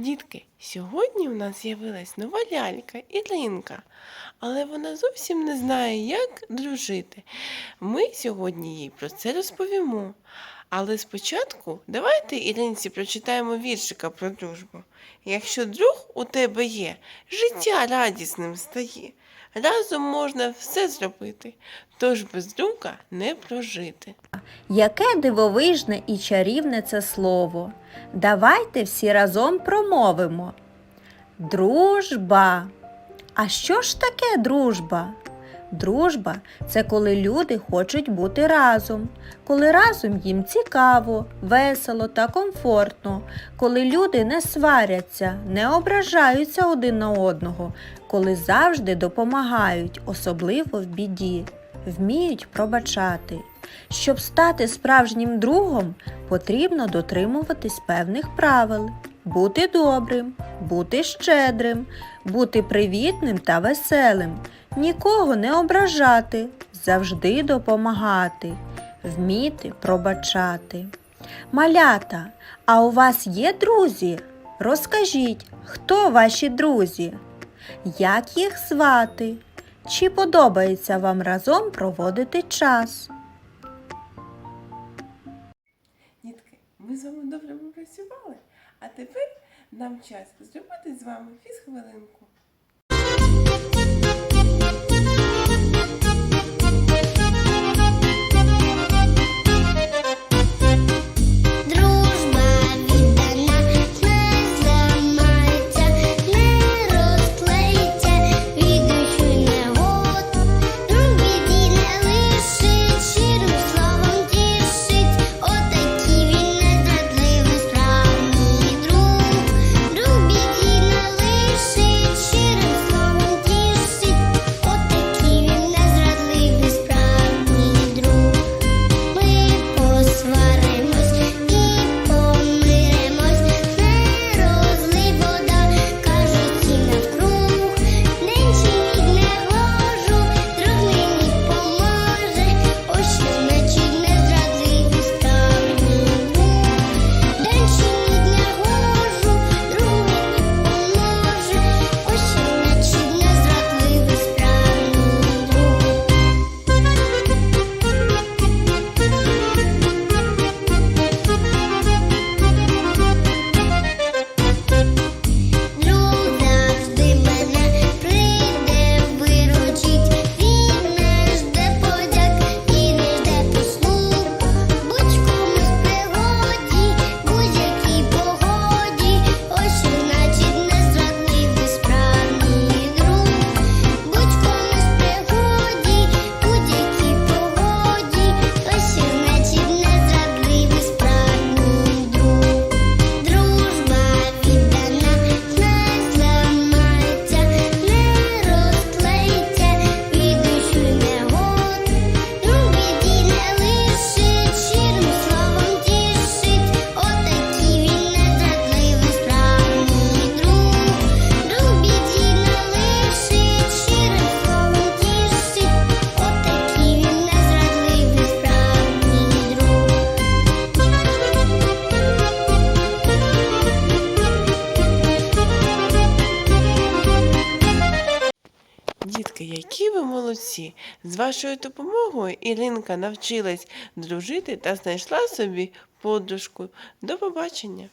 Дітки, сьогодні в нас з'явилась нова лялька Іринка, але вона зовсім не знає, як дружити. Ми сьогодні їй про це розповімо. Але спочатку давайте Іринці прочитаємо віршика про дружбу. Якщо друг у тебе є, життя радісним стає. Разом можна все зробити, тож без друга не прожити. Яке дивовижне і чарівне це слово. Давайте всі разом промовимо. Дружба. А що ж таке дружба? Дружба це коли люди хочуть бути разом, коли разом їм цікаво, весело та комфортно, коли люди не сваряться, не ображаються один на одного, коли завжди допомагають, особливо в біді, вміють пробачати. Щоб стати справжнім другом, потрібно дотримуватись певних правил, бути добрим, бути щедрим, бути привітним та веселим, нікого не ображати, завжди допомагати, вміти пробачати. Малята, а у вас є друзі? Розкажіть, хто ваші друзі? Як їх звати? Чи подобається вам разом проводити час? Дітки, ми з вами добре попрацювали, а тепер нам час зробити з вами фізхвилинку. Молодці! З вашою допомогою Ілінка навчилась дружити та знайшла собі подружку. До побачення!